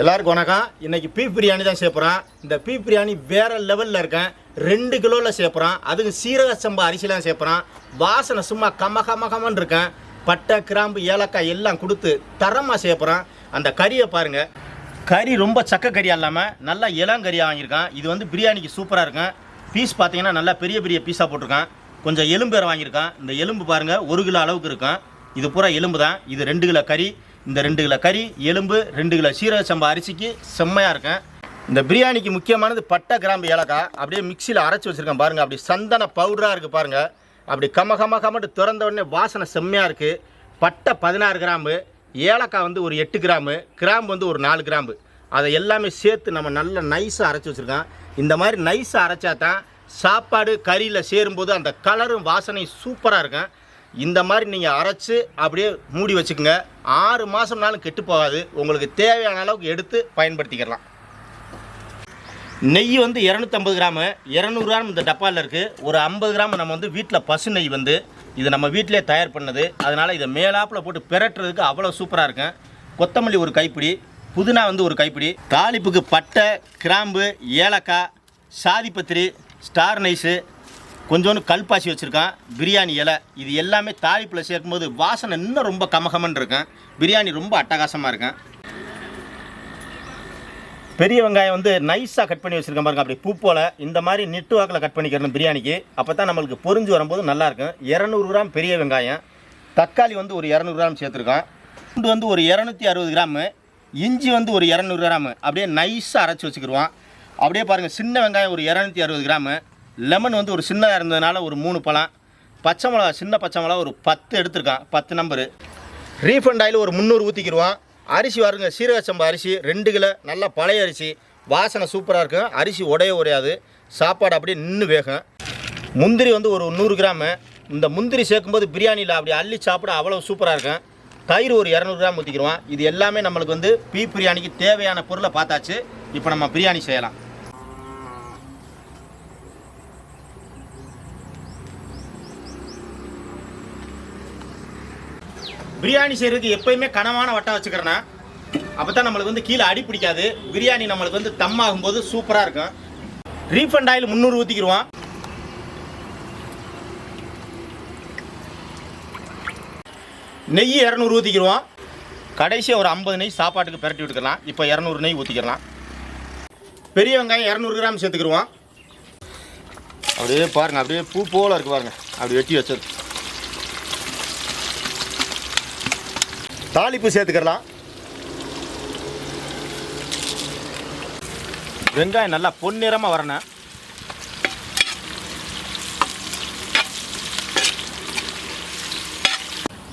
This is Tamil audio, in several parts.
எல்லாருக்கும் வணக்கம். இன்றைக்கி பீஃப் பிரியாணி தான் சேர்ப்புறோம் இந்த பீஃப் பிரியாணி வேறு லெவலில் இருக்கேன். ரெண்டு கிலோவில் சேர்ப்புறோம் அதுக்கு சீரக சம்பா அரிசிலாம் சேர்ப்புறான் வாசனை சும்மா கம கம கமன்னு இருக்கேன். பட்டை கிராம்பு ஏலக்காய் எல்லாம் கொடுத்து தரமாக சேர்ப்புறோம் அந்த கறியை பாருங்கள் கறி ரொம்ப சக்க கறியாக இல்லாமல் நல்லா இளங்கறியாக வாங்கியிருக்கேன். இது வந்து பிரியாணிக்கு சூப்பராக இருக்கும். பீஸ் பார்த்தீங்கன்னா நல்லா பெரிய பெரிய பீஸாக போட்டிருக்கேன். கொஞ்சம் எலும்பு வேறு வாங்கியிருக்கேன். இந்த எலும்பு பாருங்கள் ஒரு கிலோ அளவுக்கு இருக்கும். இது பூரா எலும்பு தான். இது ரெண்டு கிலோ கறி. இந்த ரெண்டு கிலோ கறி எலும்பு ரெண்டு கிலோ சீரக சம்பா அரிசிக்கு செம்மையாக இருக்கும். இந்த பிரியாணிக்கு முக்கியமானது பட்டை கிராம்பு ஏலக்காய். அப்படியே மிக்சியில் அரைச்சி வச்சுருக்கேன் பாருங்கள் அப்படி சந்தன பவுடராக இருக்குது பாருங்கள் அப்படி கம கம கமட்டு திறந்த உடனே வாசனை செம்மையாக இருக்குது பட்டை பதினாறு கிராம்பு ஏலக்காய் வந்து ஒரு எட்டு கிராமு கிராம்பு வந்து ஒரு நாலு கிராம்பு. அதை எல்லாமே சேர்த்து நம்ம நல்லா நைஸாக அரைச்சி வச்சுருக்கோம். இந்த மாதிரி நைஸாக அரைச்சா தான் சாப்பாடு கறியில் சேரும்போது அந்த கலரும் வாசனையும் சூப்பராக இருக்கும். இந்த மாதிரி நீங்கள் அரைச்சி அப்படியே மூடி வச்சுக்கோங்க. ஆறு மாதம்னாலும் கெட்டு போகாது. உங்களுக்கு தேவையான அளவுக்கு எடுத்து பயன்படுத்திக்கலாம். நெய் வந்து இரநூத்தம்பது கிராமு. இரநூறு கிராம் இந்த டப்பாவில் இருக்குது ஒரு ஐம்பது கிராம் நம்ம வந்து வீட்டில் பசு நெய் வந்து இது நம்ம வீட்டிலே தயார் பண்ணது. அதனால் இதை மேலாப்பில் போட்டு பிரட்டுறதுக்கு அவ்வளோ சூப்பராக இருக்கும். கொத்தமல்லி ஒரு கைப்பிடி புதினா வந்து ஒரு கைப்பிடி தாளிப்புக்கு பட்டை கிராம்பு ஏலக்காய் சாதிப்பத்திரி ஸ்டார் நைஸு கொஞ்சோண்டு கல்பாசி வச்சுருக்கான். பிரியாணி இலை. இது எல்லாமே தாளிப்பில் சேர்க்கும்போது வாசனை இன்னும் ரொம்ப கமகமன் இருக்கும். பிரியாணி ரொம்ப அட்டகாசமாக இருக்கும். பெரிய வெங்காயம் வந்து நைஸாக கட் பண்ணி வச்சுருக்கேன் பாருங்க. அப்படி பூ போல். இந்த மாதிரி நெட்டு வாக்கில் கட் பண்ணிக்கிறணும் பிரியாணிக்கு. அப்போ தான் நம்மளுக்கு பொரிஞ்சு வரும்போது நல்லாயிருக்கும் இரநூறு கிராம் பெரிய வெங்காயம். தக்காளி வந்து ஒரு இரநூறு கிராம் சேர்த்துருக்கோம் பூண்டு வந்து ஒரு இரநூத்தி அறுபது கிராமு. இஞ்சி வந்து ஒரு இரநூறு கிராமு. அப்படியே நைஸாக அரைச்சி வச்சுக்கிடுவோம் அப்படியே பாருங்கள் சின்ன வெங்காயம் ஒரு இரநூத்தி அறுபது கிராமு. லெமன் வந்து ஒரு சின்னதாக இருந்ததுனால ஒரு மூணு பழம். பச்சை மிளகா சின்ன பச்சை மிளகா ஒரு பத்து எடுத்திருக்கான். பத்து நம்பரு ரீஃபண்ட் ஆயில் ஒரு முந்நூறு ஊற்றிக்கிடுவோம் அரிசி வருங்க சீரக சம்பா அரிசி ரெண்டு கிலோ நல்லா பழைய அரிசி. வாசனை சூப்பராக இருக்கும். அரிசி உடைய உடையாது. சாப்பாடு அப்படியே நின்று வேகும். முந்திரி வந்து ஒரு நூறு கிராமு. இந்த முந்திரி சேர்க்கும்போது பிரியாணியில் அப்படி அள்ளி சாப்பிட அவ்வளோ சூப்பராக இருக்கும். தயிர் ஒரு இரநூறு கிராம் ஊற்றிக்கிடுவோம் இது எல்லாமே நம்மளுக்கு வந்து பீ பிரியாணிக்கு தேவையான பொருளை பார்த்தாச்சு. இப்போ நம்ம பிரியாணி செய்யலாம். பிரியாணி செய்கிறதுக்கு எப்பயுமே கனமான வட்டம் வச்சுக்கிறேன்னா அப்போ தான் நம்மளுக்கு வந்து கீழே அடி பிடிக்காது. பிரியாணி நம்மளுக்கு வந்து தம் ஆகும்போது சூப்பராக இருக்கும். ரீஃபண்ட் ஆயில் முந்நூறு ஊற்றிக்கிடுவோம் நெய் இரநூறு ஊற்றிக்கிடுவோம் கடைசியாக ஒரு ஐம்பது நெய் சாப்பாட்டுக்கு பிரட்டி விட்டுக்கலாம். இப்போ இரநூறு நெய் ஊற்றிக்கலாம் பெரிய வெங்காயம் இரநூறு கிராம் சேர்த்துக்கிடுவோம் அப்படியே பாருங்கள் அப்படியே பூ போல இருக்கு பாருங்கள் அப்படி வெட்டி வச்சது தாளிப்பு சேர்த்துக்கலாம் வெங்காயம் நல்லா பொன்னிறமாக வரணும்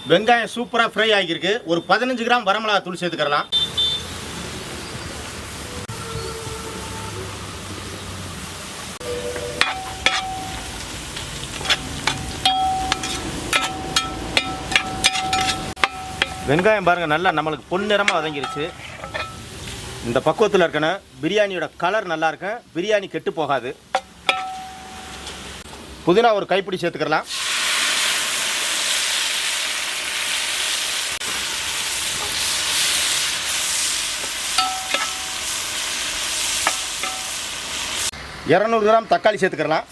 வெங்காயம் சூப்பராக ஃப்ரை ஆகியிருக்கு. ஒரு பதினஞ்சு கிராம் வரமிளகா தூள் சேர்த்துக்கலாம் வெங்காயம் பாருங்கள் நல்லா நம்மளுக்கு பொன்னிறமாக வதங்கிருச்சு. இந்த பக்குவத்தில் இருக்கணும் பிரியாணியோட கலர் நல்லா இருக்கும் பிரியாணி கெட்டு போகாது. புதினா ஒரு கைப்பிடி சேர்த்துக்கலாம். இரநூறு கிராம் தக்காளி சேர்த்துக்கலாம்.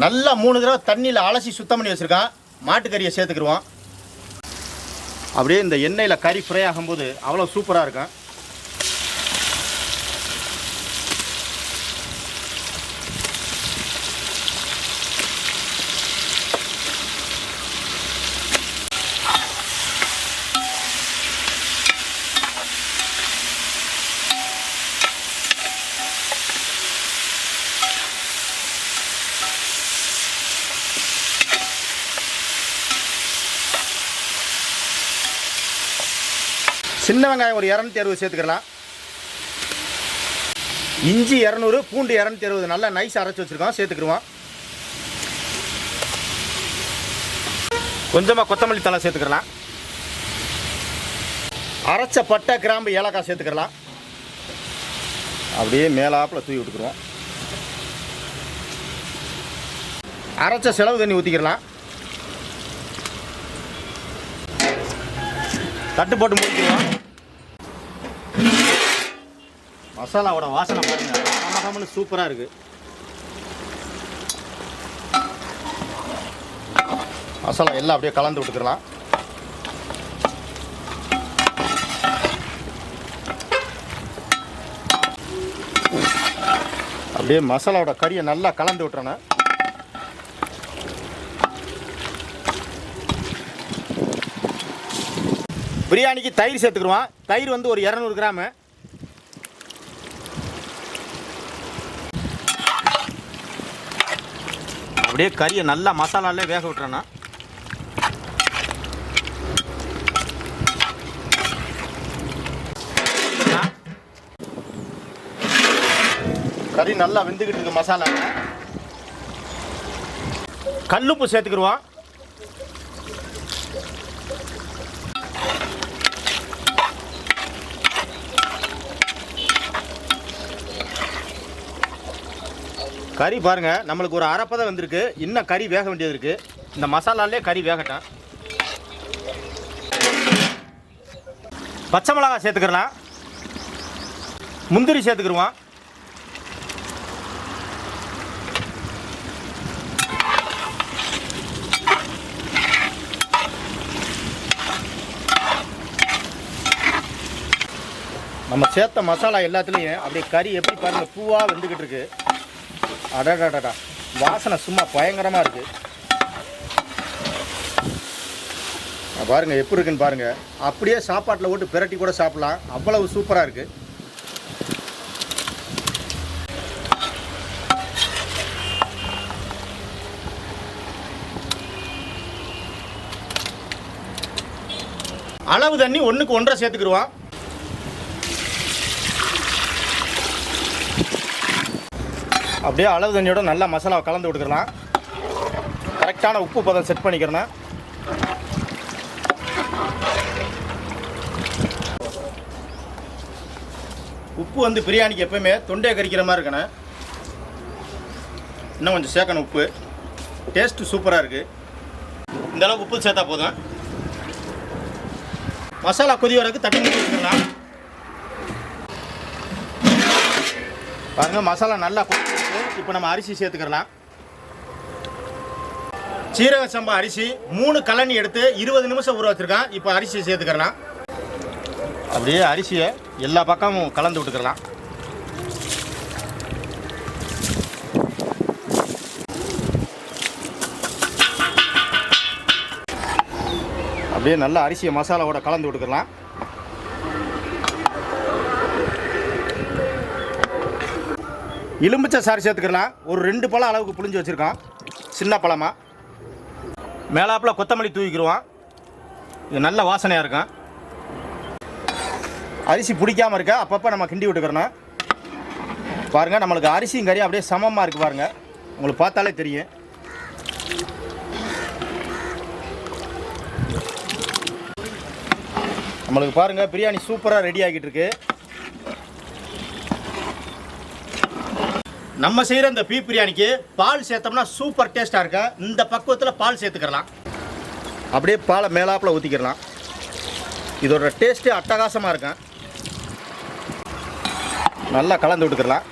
நல்லா மூணு தடவை தண்ணியில் அலசி சுத்தம் பண்ணி வச்சுருக்கான். மாட்டுக்கறியை சேர்த்துக்கிடுவோம் அப்படியே இந்த எண்ணெயில் கறி ஃப்ரை ஆகும்போது அவ்வளோ சூப்பராக இருக்கும் சின்ன வெங்காயம் ஒரு இரநூத்தி அறுபது சேர்த்துக்கலாம். இஞ்சி இரநூறு பூண்டு இரநூத்தி அறுபது நல்லா நைஸ் அரைச்சி வச்சுருக்கோம் சேர்த்துக்கிடுவோம். கொஞ்சமாக கொத்தமல்லி தலை சேர்த்துக்கலாம் அரைச்ச பட்டை கிராம்பு ஏலக்காய் சேர்த்துக்கலாம் அப்படியே மேலாப்பில் தூவி விட்டுக்கிறோம் அரைச்ச செலவு தண்ணி ஊற்றிக்கிறலாம் தட்டு போட்டு முடிக்கலாம் மசாலாவோட வாசனை பாருங்க. கமகமன்னு சூப்பராக இருக்கு. மசாலா எல்லாம் அப்படியே கலந்து விட்டுக்கலாம். அப்படியே மசாலாவோட கறியை நல்லா கலந்து விட்டுறேண்ணே பிரியாணிக்கு தயிர் சேர்த்துக்குருவோம் தயிர் வந்து ஒரு இரநூறு கிராமு. அப்படியே கறியை நல்லா மசாலாலே வேக விட்டுறேண்ணா கறி நல்லா வெந்துக்கிட்டு இருக்கு மசாலா கல்லுப்பு சேர்த்துக்கிருவோம் கறி பாருங்க நம்மளுக்கு ஒரு அரைப்பதம் வந்திருக்கு. இன்னும் கறி வேக வேண்டியது இருக்குது இந்த மசாலாலே கறி வேகட்டும். பச்சை மிளகாய் சேர்த்துக்கிறலாம். முந்திரி சேர்த்துக்கிடுவோம் நம்ம சேர்த்த மசாலா எல்லாத்துலேயும் அப்படியே கறி எப்படி பாருங்கள் பூவாக வெந்துக்கிட்டு இருக்குது அடடடடா. வாசனை சும்மா பயங்கரமாக இருக்குது பாருங்கள் எப்படி இருக்குன்னு பாருங்கள் அப்படியே சாப்பாட்டில் போட்டு பிரட்டி கூட சாப்பிட்லாம். அவ்வளவு சூப்பராக இருக்குது அளவு தண்ணி ஒன்றுக்கு ஒன்றரை சேர்த்துக்கிடுவான். அப்படியே அளவு தண்ணியோட நல்லா மசாலாவை கலந்து விட்டுக்கலாம் கரெக்டான உப்பு பதம் செட் பண்ணிக்கிறேன். உப்பு வந்து பிரியாணிக்கு எப்போயுமே தொண்டையை கறிக்கிற மாதிரி இருக்கணும். இன்னும் கொஞ்சம் சேர்க்கணும் உப்பு. டேஸ்ட்டு சூப்பராக இருக்குது இந்த அளவுக்கு உப்பு சேர்த்தா போதும். மசாலா கொதி வரக்கு தட்டி மூடி வச்சுக்கலாம். பாருங்க மசாலா நல்லா இப்போ நம்ம அரிசி சேர்த்துக்கிறலாம். சீரக சம்பா அரிசி மூணு கலனி எடுத்து இருபது நிமிஷம் ஊற வச்சிருக்கேன். இப்போ அரிசி சேர்த்துக்கிறலாம். அப்படியே அரிசியை எல்லா பக்கமும் கலந்து விட்டுக்கலாம் அப்படியே நல்லா அரிசியை மசாலாவோட கலந்து விட்டுக்கலாம் எலுமிச்சை சாறு சேர்த்துக்கலாம். ஒரு ரெண்டு பழம் அளவுக்கு புளிஞ்சு வச்சுருக்கோம் சின்ன பழமாக மேலாப்பில் கொத்தமல்லி தூவிக்கிடுவோம் இது நல்ல வாசனையாக இருக்கும். அரிசி பிடிக்காமல் இருக்க அப்பப்போ நம்ம கிண்டி விட்டுக்கிறோம் பாருங்கள் நம்மளுக்கு அரிசியும் கறி அப்படியே சமமாக இருக்குது பாருங்கள் உங்களுக்கு பார்த்தாலே தெரியும். நம்மளுக்கு பாருங்கள் பிரியாணி சூப்பராக ரெடி ஆகிட்டு இருக்குது நம்ம செய்கிற இந்த பீ பிரியாணிக்கு பால் சேர்த்தோம்னா சூப்பர் டேஸ்ட்டாக இருக்கும் இந்த பக்குவத்தில் பால் சேர்த்துக்கிறலாம் அப்படியே பாலை மேலாப்பில் ஊற்றிக்கிறலாம் இதோட டேஸ்ட்டே அட்டகாசமாக இருக்கும் நல்லா கலந்து விட்டுக்கிறலாம்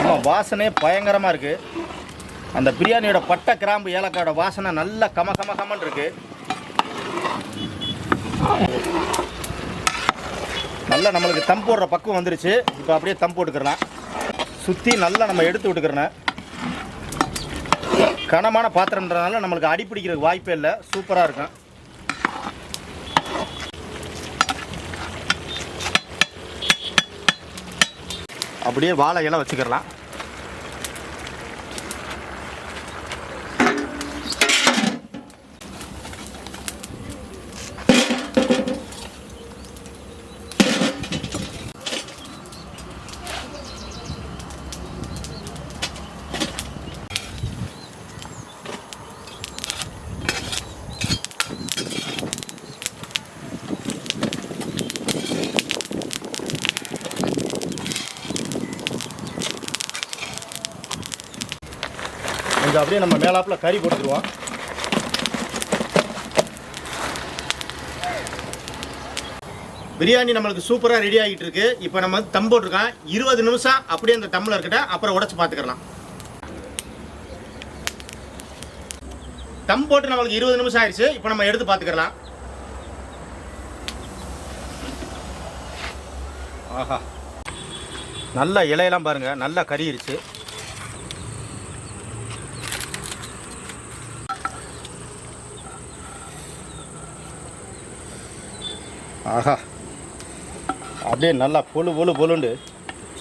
ஆமாம் வாசனையே பயங்கரமாக இருக்குது அந்த பிரியாணியோட பட்டை கிராம்பு ஏலக்காயோட வாசனை நல்லா கம கம கமன் இருக்குது நல்லா நம்மளுக்கு தம் போடுற பக்கம் வந்துருச்சு. இப்போ அப்படியே தம் போட்டுக்கிறலாம் சுற்றி நல்லா நம்ம எடுத்து விட்டுக்கிறேன். கனமான பாத்திரன்றதுனால நம்மளுக்கு அடி பிடிக்கிறதுக்கு வாய்ப்பே இல்லை. சூப்பராக இருக்கும். அப்படியே வாழை இலை வச்சுக்கிறலாம். அப்படியே நம்ம மேலாப்பில் கறி போட்டுருவோம் பிரியாணி நம்மளுக்கு சூப்பராக ரெடி ஆகிட்டு இருக்கு இப்போ நம்ம வந்து தம் போட்டிருக்கோம். இருபது நிமிஷம் அப்படியே அந்த தம்மில் இருக்கட்டும் அப்புறம் உடச்சி பார்த்துக்கலாம். தம் போட்டு நம்மளுக்கு இருபது நிமிஷம் ஆயிடுச்சு. இப்போ நம்ம எடுத்து பார்த்துக்கலாம். ஆஹா. நல்ல இலையெல்லாம் பாருங்க. நல்லா கறியிருச்சு. ஆஹா. அப்படியே நல்லா பொழு பொழு பொழுண்டு.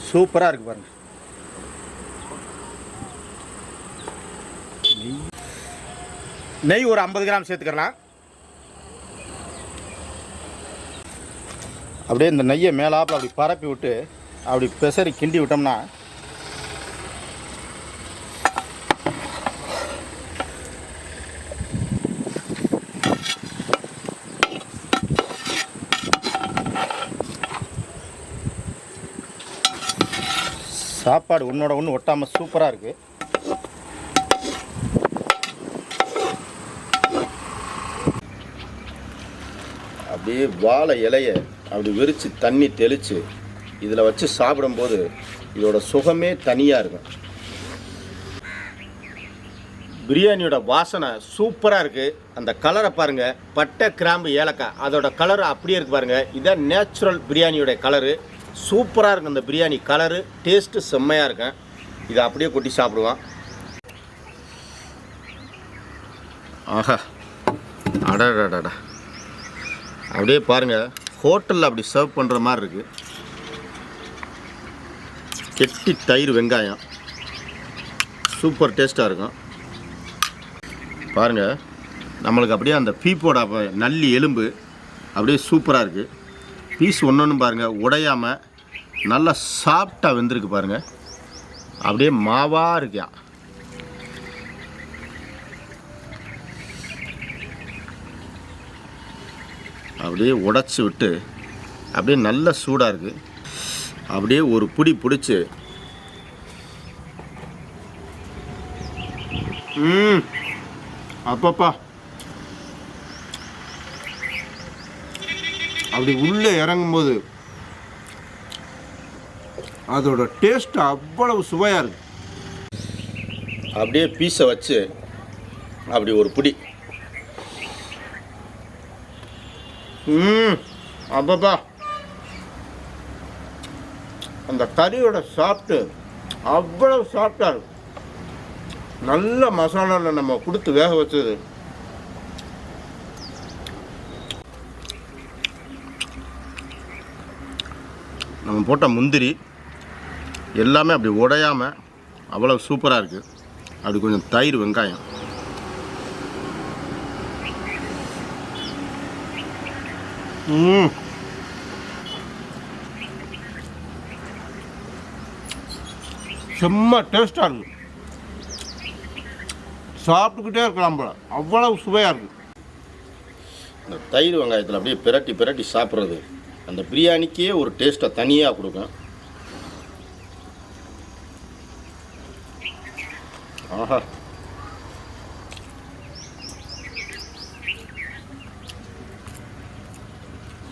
சூப்பராக இருக்கு பாருங்க. நெய் நெய் ஒரு ஐம்பது கிராம் சேர்த்துக்கலாம் அப்படியே இந்த நெய்யை மேலாப்பில் அப்படி பரப்பி விட்டு அப்படி பெசரி கிண்டி விட்டோம்னா சாப்பாடு ஒன்றோட ஒன்று ஒட்டாமல் சூப்பராக இருக்குது அப்படியே வாழை இலைய அப்படி விரித்து தண்ணி தெளித்து இதில் வச்சு சாப்பிடும்போது இதோட சுகமே தனியாக இருக்கும். பிரியாணியோட வாசனை சூப்பராக இருக்குது அந்த கலரை பாருங்கள் பட்டை கிராம்பு ஏலக்காய். அதோட கலர் அப்படியே இருக்குது பாருங்கள் இதான் நேச்சுரல் பிரியாணியோட கலரு சூப்பராக இருக்கும் இந்த பிரியாணி. கலரு டேஸ்ட்டு செம்மையாக இருக்கும் இதை அப்படியே கொட்டி சாப்பிடுவான். ஆஹா. அடடடடா அப்படியே பாருங்கள் ஹோட்டலில் அப்படி சர்வ் பண்ணுற மாதிரி இருக்குது கெட்டி தயிர் வெங்காயம். சூப்பர் டேஸ்ட்டாக இருக்கும் பாருங்கள் நம்மளுக்கு அப்படியே அந்த பீப்போட நல்லி எலும்பு அப்படியே சூப்பராக இருக்குது பீஸ் ஒன்று ஒன்று பாருங்கள் உடையாமல் நல்லா சாஃப்டாக வெந்திருக்கு பாருங்கள் அப்படியே மாவாக இருக்கியா. அப்படியே உடச்சி விட்டு அப்படியே நல்ல சூடாக இருக்குது அப்படியே ஒரு புடி பிடிச்சி. ம். அப்பப்பா. அப்படி உள்ளே இறங்கும்போது அதோட டேஸ்ட் அவ்வளவு சுவையாக இருக்கு. அப்படியே பீஸை வச்சு அப்படி ஒரு பிடி. ம் அப்பப்பா. அந்த கறியோட சாப்பிட்டு அவ்வளவு சாப்பிட்டா இருக்கும் நல்ல மசாலாவில் நம்ம கொடுத்து வேக வச்சது. அவன் போட்ட முந்திரி எல்லாமே அப்படி உடையாமல் அவ்வளோ சூப்பராக இருக்குது அப்படி கொஞ்சம் தயிர் வெங்காயம். செம்ம டேஸ்ட்டாக இருக்குது சாப்பிட்டுக்கிட்டே இருக்கலாம் போல. அவ்வளவு சுவையாக இருக்குது இந்த தயிர் வெங்காயத்தில் அப்படியே பிரட்டி பிரட்டி சாப்பிட்றது. அந்த பிரியாணிக்கே ஒரு டேஸ்ட்டை தனியாக கொடுக்கும் ஆஹா.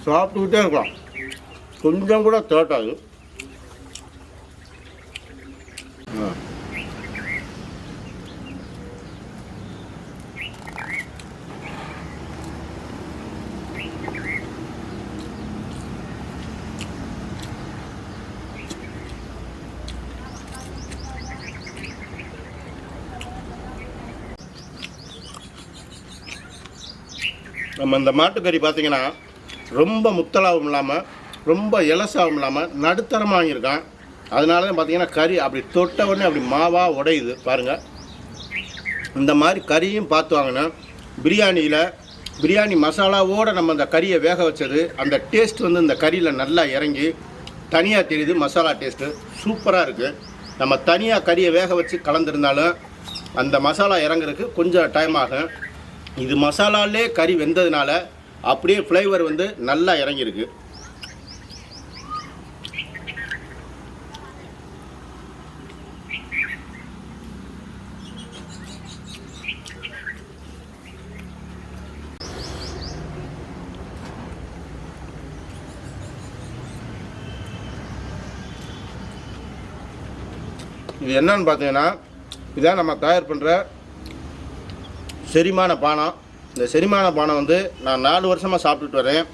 சாப்பிட்டுக்கிட்டே இருக்கலாம். கொஞ்சம் கூட தேட்டாது. நம்ம இந்த மாட்டுக்கறி பார்த்தீங்கன்னா ரொம்ப முத்தலாகவும் இல்லாமல் ரொம்ப இலசாகவும் இல்லாமல் நடுத்தரமாக வாங்கியிருக்கான். அதனால தான் பார்த்தீங்கன்னா கறி அப்படி தொட்ட உடனே அப்படி மாவாக உடையுது. பாருங்கள் இந்த மாதிரி கறியும் பார்த்து வாங்கினேன் பிரியாணியில் பிரியாணி மசாலாவோடு நம்ம அந்த கறியை வேக வச்சது அந்த டேஸ்ட் வந்து இந்த கறியில் நல்லா இறங்கி தனியாக தெரியுது மசாலா டேஸ்ட்டு சூப்பராக இருக்குது நம்ம தனியாக கறியை வேக வச்சு கலந்துருந்தாலும் அந்த மசாலா இறங்குறதுக்கு கொஞ்சம் டைம் ஆகும். இது மசாலாலே கறி வெந்ததுனால அப்படியே ஃப்ளேவர் வந்து நல்லா இறங்கியிருக்கு. இது என்னன்னு பார்த்தீங்கன்னா இதான் நம்ம தயார் பண்ணுற செரிமான பானம் இந்த செரிமான பானம் வந்து நான் நாலு வருஷமாக சாப்பிட்டுட்டு வரேன்.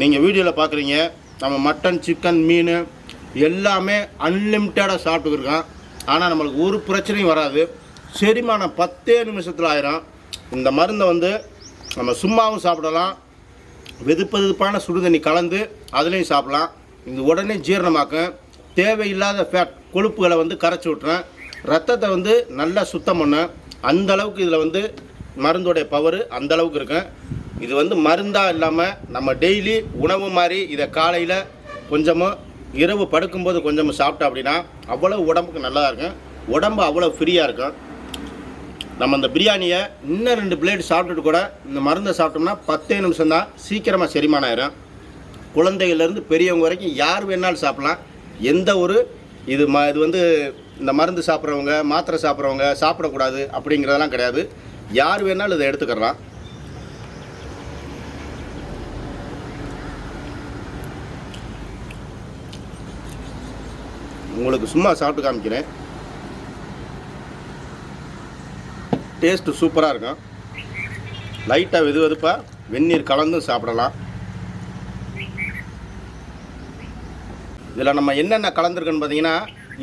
நீங்கள் வீடியோவில் பார்க்குறீங்க நம்ம மட்டன் சிக்கன் மீன் எல்லாமே அன்லிமிட்டடாக சாப்பிட்டுருக்கோம் ஆனால் நம்மளுக்கு ஒரு பிரச்சனையும் வராது. செரிமானம் பத்தே நிமிஷத்தில் ஆயிரும். இந்த மருந்தை வந்து நம்ம சும்மாவும் சாப்பிடலாம். வெதுப்பெதுப்பான சுடுதண்ணி கலந்து அதுலேயும் சாப்பிடலாம். இது உடனே ஜீரணமாக்கும். தேவையில்லாத ஃபேட் கொழுப்புகளை வந்து கரைச்சி விட்டுறேன். ரத்தத்தை வந்து நல்லா சுத்தம் பண்ணேன் அந்த அளவுக்கு இதில் வந்து மருந்தோடைய பவர் அந்த அளவுக்கு இருக்கும். இது வந்து மருந்தாக இல்லாமல் நம்ம டெய்லி உணவு மாதிரி இதை காலையில் கொஞ்சமும் இரவு படுக்கும்போது கொஞ்சமும் சாப்பிட்டோம் அப்படின்னா அவ்வளோ உடம்புக்கு நல்லா இருக்கும். உடம்பு அவ்வளோ ஃப்ரீயாக இருக்கும். நம்ம அந்த பிரியாணியை இன்னும் ரெண்டு பிளேட் சாப்பிட்டுட்டு கூட இந்த மருந்தை சாப்பிட்டோம்னா பத்தே நிமிஷம் தான் சீக்கிரமாக செரிமானம் ஆயிரும். குழந்தைகள்லேருந்து பெரியவங்க வரைக்கும் யார் வேணாலும் சாப்பிட்லாம். எந்த ஒரு இது ம இது வந்து இந்த மருந்து சாப்பிட்றவங்க மாத்திரை சாப்பிட்றவங்க சாப்பிடக்கூடாது அப்படிங்கிறதெல்லாம் கிடையாது. யார் வேணாலும் இதை எடுத்துக்கலாம் உங்களுக்கு சும்மா சாப்பிட்டு காமிக்கிறேன். டேஸ்ட்டு சூப்பராக இருக்கும். லைட்டாக வெது வெதுப்பாக வெந்நீர் கலந்தும் சாப்பிடலாம். இதில் நம்ம என்னென்ன கலந்துருக்குன்னு பார்த்தீங்கன்னா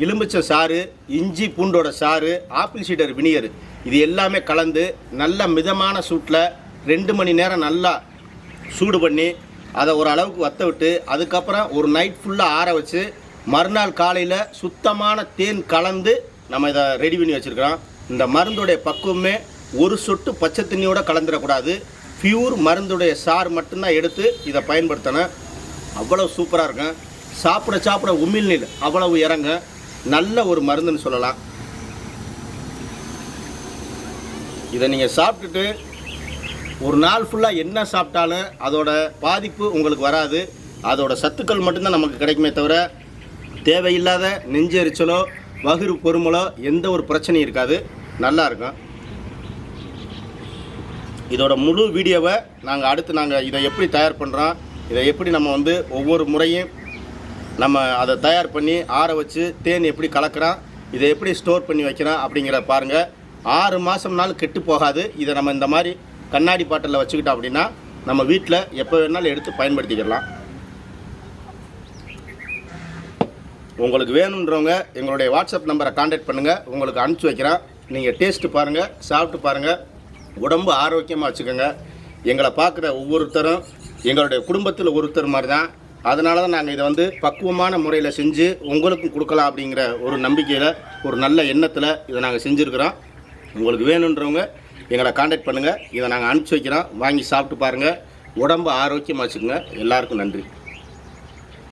எலுமிச்சை சாறு இஞ்சி பூண்டோட சாறு ஆப்பிள் சீடர் வினியர் இது எல்லாமே கலந்து நல்ல மிதமான சூட்டில் ரெண்டு மணி நேரம் நல்லா சூடு பண்ணி அதை ஒரு அளவுக்கு வத்த விட்டு அதுக்கப்புறம் ஒரு நைட் ஃபுல்லாக ஆற வச்சு மறுநாள் காலையில் சுத்தமான தேன் கலந்து நம்ம இதை ரெடி பண்ணி வச்சுருக்கிறோம். இந்த மருந்துடைய பக்குவமே ஒரு சொட்டு பச்சை தண்ணியோட கலந்துடக்கூடாது. பியூர் மருந்துடைய சாறு மட்டும்தான் எடுத்து இதை பயன்படுத்தணும். அவ்வளோ சூப்பராக இருக்கும். சாப்பிட சாப்பிட உமிழ்நீர் அவ்வளவு இறங்க நல்ல ஒரு மருந்துன்னு சொல்லலாம். இதை நீங்கள் சாப்பிட்டுட்டு ஒரு நாள் ஃபுல்லாக என்ன சாப்பிட்டாலும் அதோட பாதிப்பு உங்களுக்கு வராது. அதோட சத்துக்கள் மட்டும்தான் நமக்கு கிடைக்குமே தவிர தேவையில்லாத நெஞ்செரிச்சலோ வகுறு பொறுமலோ எந்த ஒரு பிரச்சனையும் இருக்காது. நல்லா இருக்கும். இதோட முழு வீடியோவை நாங்கள் அடுத்து நாங்கள் இதை எப்படி தயார் பண்ணுறோம் இதை எப்படி நம்ம வந்து ஒவ்வொரு முறையும் நம்ம அதை தயார் பண்ணி ஆற வச்சு தேன் எப்படி கலக்கிறோம் இதை எப்படி ஸ்டோர் பண்ணி வைக்கிறோம் அப்படிங்கிற பாருங்கள் ஆறு மாதம்னாலும் கெட்டு போகாது. இதை நம்ம இந்த மாதிரி கண்ணாடி பாட்டிலில் வச்சுக்கிட்டோம் அப்படின்னா நம்ம வீட்டில் எப்போ வேணாலும் எடுத்து பயன்படுத்திக்கலாம் உங்களுக்கு வேணுன்றவங்க எங்களுடைய வாட்ஸ்அப் நம்பரை காண்டாக்ட் பண்ணுங்கள் உங்களுக்கு அனுப்பிச்சி வைக்கிறேன். நீங்கள் டேஸ்ட்டு பாருங்கள் சாப்பிட்டு பாருங்கள் உடம்பு ஆரோக்கியமாக வச்சுக்கோங்க. எங்களை பார்க்குற ஒவ்வொருத்தரும் எங்களுடைய குடும்பத்தில் ஒருத்தர் மாதிரி தான் அதனால தான் நாங்கள் இதை வந்து பக்குவமான முறையில் செஞ்சு உங்களுக்கும் கொடுக்கலாம் அப்படிங்கிற ஒரு நம்பிக்கையில் ஒரு நல்ல எண்ணத்தில் இதை நாங்கள் செஞ்சுருக்கிறோம். உங்களுக்கு வேணுன்றவங்க எங்களை காண்டாக்ட் பண்ணுங்கள் இதை நாங்கள் அனுப்பிச்சி வைக்கிறோம். வாங்கி சாப்பிட்டு பாருங்கள் உடம்பு ஆரோக்கியமாக வச்சுக்கோங்க. எல்லாருக்கும் நன்றி.